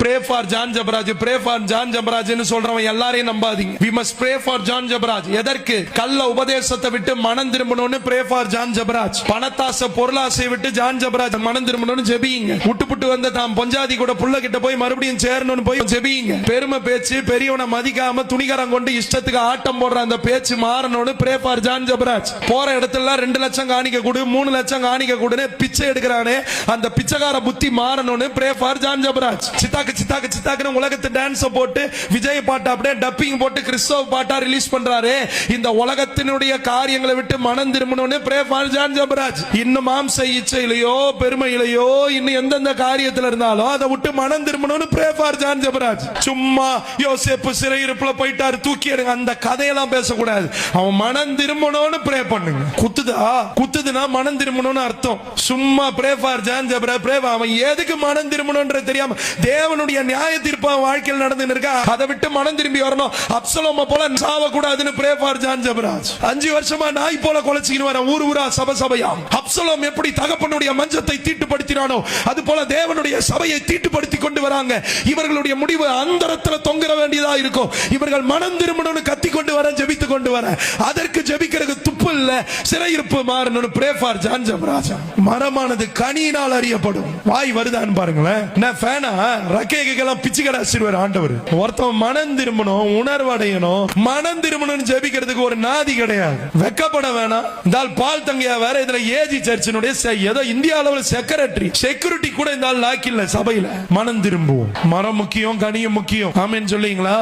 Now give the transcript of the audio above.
Pray for John Jabaraj pray for John ஜபராஜ்னு சொல்றவன் எல்லாரையும் நம்பாதீங்க. We must pray for John Jabaraj எதற்கு? கள்ள உபதேசத்தை விட்டு மனம் திரும்பணும்னு ப்ரே ஃபார் ஜான் ஜபராஜ் பணத்தாசை பொருளாசை விட்டு ஜான் ஜபராஜ் மனம் திரும்பணும்னு ஜெபிங்க விட்டுப்புட்டு வந்த தாம் பொஞ்சாதி கூட புள்ள கிட்ட போய் மறுபடியும் சேரணும்னு போய் ஜெபிங்க பெருமை பேச்சு பெரியவனை மதிக்காம துணிகரம் கொண்டு இஷ்டத்துக்கு ஆட்டம் போடுற அந்த பேச்சு மாறணும்னு ப்ரே ஃபார் ஜான் ஜபராஜ் போற இடத்துல ரெண்டு லட்சம் காணிக்க கொடு மூணு லட்சம் காணிக்க கொடுன்னு பிச்சை எடுக்கிறானே அந்த பிச்சைக்கார புத்தி மாறணும்னு ப்ரே ஃபார் ஜான் ஜபராஜ் சித்தாக்க சித்தாக்கு சித்தாக்குன்னு உலகத்து டான்ஸ் போட்டு விஜய் பாட்டு அப்படியே டப்பிங் போட்டு கிறிஸ்தவ பாட்டா ரிலீஸ் பண்றாரு. இந்த உலகத்தினுடைய காரியங்களை விட்டு மனம் திரும்பணும்னு பிரே ஃபார் ஜான் ஜபராஜ். இன்னும் மாம்ச இச்சையிலையோ பெருமையிலையோ இன்னும் எந்தெந்த காரியத்துல இருந்தாலும் அதை விட்டு மனம் திரும்பணும்னு பிரே ஃபார் ஜான் ஜபராஜ். சும்மா யோசேப்பு சிறையிருப்புல போயிட்டாரு தூக்கி எடுங்க. அந்த கதையெல்லாம் பேசக்கூடாது. அவன் மனம் திரும்பணும்னு பிரே பண்ணுங்க. குத்துதா? குத்துதுன்னா மனம் திரும்பணும்னு அர்த்தம். சும்மா பிரே ஃபார் ஜான் ஜபரா ப்ரே அவன் எதுக்கு மனம் திரும்பணும்ன்ற தெரியாம தேவன் தேவனுடைய நியாய தீர்ப்பு வாழ்க்கையில் நடந்துன்னு இருக்கா? அதை விட்டு மனம் திரும்பி வரணும். அப்சலோம போல சாவ கூடாதுன்னு ப்ரே ஃபார் ஜான் ஜபராஜ். அஞ்சு வருஷமா நாய் போல கொலைச்சிக்கின்னு வர ஊர் ஊரா சப சபையா அப்சலோம் எப்படி தகப்பனுடைய மஞ்சத்தை தீட்டுப்படுத்தினானோ அது போல தேவனுடைய சபையை தீட்டுப்படுத்தி கொண்டு வராங்க. இவர்களுடைய முடிவு அந்தரத்துல தொங்குற வேண்டியதா இருக்கும். இவர்கள் மனம் திரும்பணும்னு கத்தி கொண்டு வர ஜெபித்து கொண்டு வர. அதற்கு ஜெபிக்கிறதுக்கு துப்பு இல்ல சிறையிருப்பு மாறணும்னு ப்ரே ஃபார் ஜான் ஜபராஜ். மரமானது கனியினால் அறியப்படும். வாய் வருதான்னு பாருங்களேன். என்ன ஃபேனா ரக்கேக்கெல்லாம் பிச்சு கடாச்சிருவார் ஆண்டவர். ஒருத்தன் மனம் திரும்பணும் உணர்வடையணும் மனம் திரும்பணும்னு ஜெபிக்கிறதுக்கு ஒரு நாதி கிடையாது. வெக்கப்பட வேணாம். இந்தால் பால் தங்கையா வேற இதுல ஏஜி சர்ச்சினுடைய ஏதோ இந்திய அளவில் செக்ரட்டரி செக்யூரிட்டி கூட இந்த ஆள் லாக்கில்ல சபையில. மனம் திரும்புவோம். மரம் முக்கியம் கனியும் முக்கியம். ஆமேன்னு சொல்லிங்களா